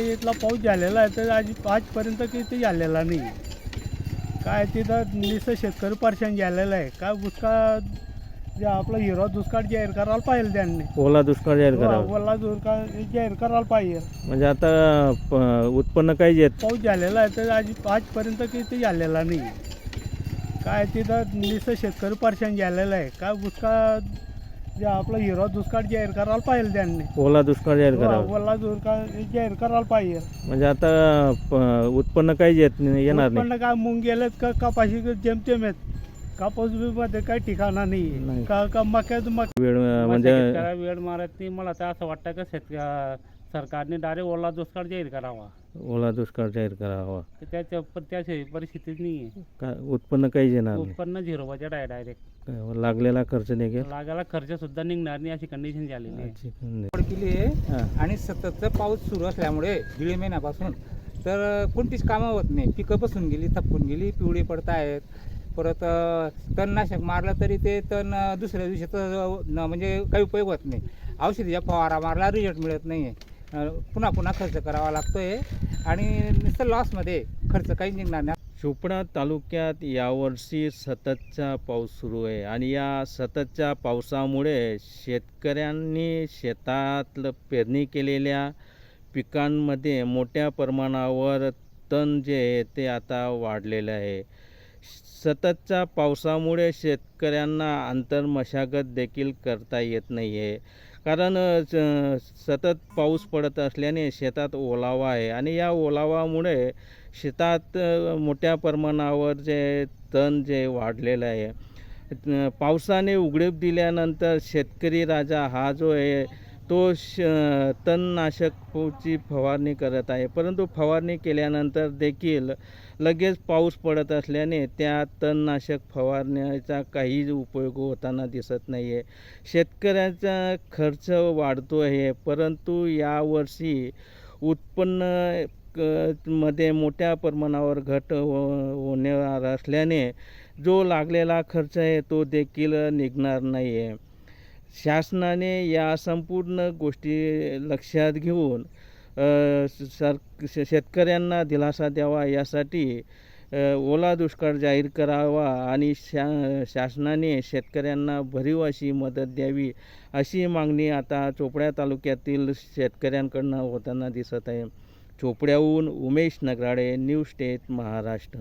इथला पाऊस झालेला आहे तर आज आजपर्यंत किती झालेला नाही. काय तिथं नुसतं शेतकरी परेशान झालेला आहे. काय दुष्काळ जे आपलं हिरो दुष्काळ जाहीर करायला पाहिजे त्यांनी. ओला दुष्काळ जाहीर करावा. वल्ला दुष्काळ जाहीर करायला पाहिजे. म्हणजे आता प- उत्पन्न काही येत पाऊस झालेला आहे तर आज आजपर्यंत किती झालेला नाही. काय तिथं नुसतं शेतकरी परेशान झालेला आहे. काय दुष्काळ जे आपलं हिरो दुष्काळ जाहीर करायला पाहिजे त्यांनी. ओला दुष्काळ जाहीर करावा. वल्ला दुष्काळ जाहीर करायला पाहिजे. म्हणजे आता प- उत्पन्न काही येत नाही- येणार नाही. उत्पन्न काय मुंग गेलेत का कपाशी जेमतेम आहेत. कापूस बी मध्ये काही ठिकाणा नाही. नाही. का का मक्यात मक वेळ म्हणजे शेतकऱ्याला वेळ मारत नाही. मला तर असं वाटतं का शेतक सरकारने डायरेक्ट ओला दुष्काळ जाहीर करावा. ओला दुष्काळ जाहीर करावा. तर त्याच्या पण त्या परिस्थितीत नाही आहे काय उत्पन्न काहीच येणार नाही. उत्पन्न झिरो बजेट आहे डायरेक्ट. लागलेला खर्च देखील लागायला खर्च सुद्धा निघणार नाही अशी कंडिशन झालेली आहे. लागवड केली आहे हां. आणि सततचा पाऊस सुरू असल्यामुळे दीड महिन्यापासून तर कोणतीच कामं होत नाही. पिकं बसून गेली थपकून गेली पिवळी पडत आहेत परत अ, तणनाशक मारलं तरी ते तण अ, दुसऱ्या दिवशी तर न- म्हणजे काही उपयोग होत नाही. औषधीच्या फवारा मारला रिझल्ट मिळत नाही आहे पुन्हा पुन्हा खर्च करावा लागतोय. आणि नुसतं लॉसमध्ये खर्च काही निघणार नाही. चोपडा तालुक्यात यावर्षी सततचा पाऊस सुरू आहे. आणि या सततच्या पावसामुळे शेतकऱ्यांनी शेतातलं पेरणी केलेल्या पिकांमध्ये मोठ्या प्रमाणावर तण जे आहे ते आता वाढलेलं आहे. सततच्या पावसामुळे शेतकऱ्यांना आंतरमशागत देखील करता येत नाही आहे कारण स- सतत पाऊस पडत असल्याने शेतात ओलावा आहे. आणि या ओलावामुळे शेतात मोठ्या प्रमाणावर जे तण जे वाढलेलं आहे पावसाने उघडीप दिल्यानंतर शेतकरी राजा हा जो आहे तो श तणनाशकची फवारणी करत आहे. परंतु फवारणी केल्यानंतर देखील लगेच पाऊस पडत असल्याने त्या तणनाशक फवारण्याचा काहीच उपयोग होताना दिसत नाही आहे शेतकऱ्याचा खर्च वाढतो आहे परंतु यावर्षी उत्पन्न क- मध्ये मोठ्या प्रमाणावर घट हो- होणार असल्याने जो लागलेला खर्च आहे तो देखील निघणार नाही आहे शासनाने या संपूर्ण गोष्टी लक्षात घेऊन सर श- शेतकऱ्यांना दिलासा द्यावा यासाठी ओला दुष्काळ जाहीर करावा आणि शा शासनाने शेतकऱ्यांना भरीव अशी मदत द्यावी अशी मागणी आता चोपड्या तालुक्यातील शेतकऱ्यांकडनं होताना दिसत आहे. चोपड्याहून उमेश नगराडे न्यूज स्टेट महाराष्ट्र.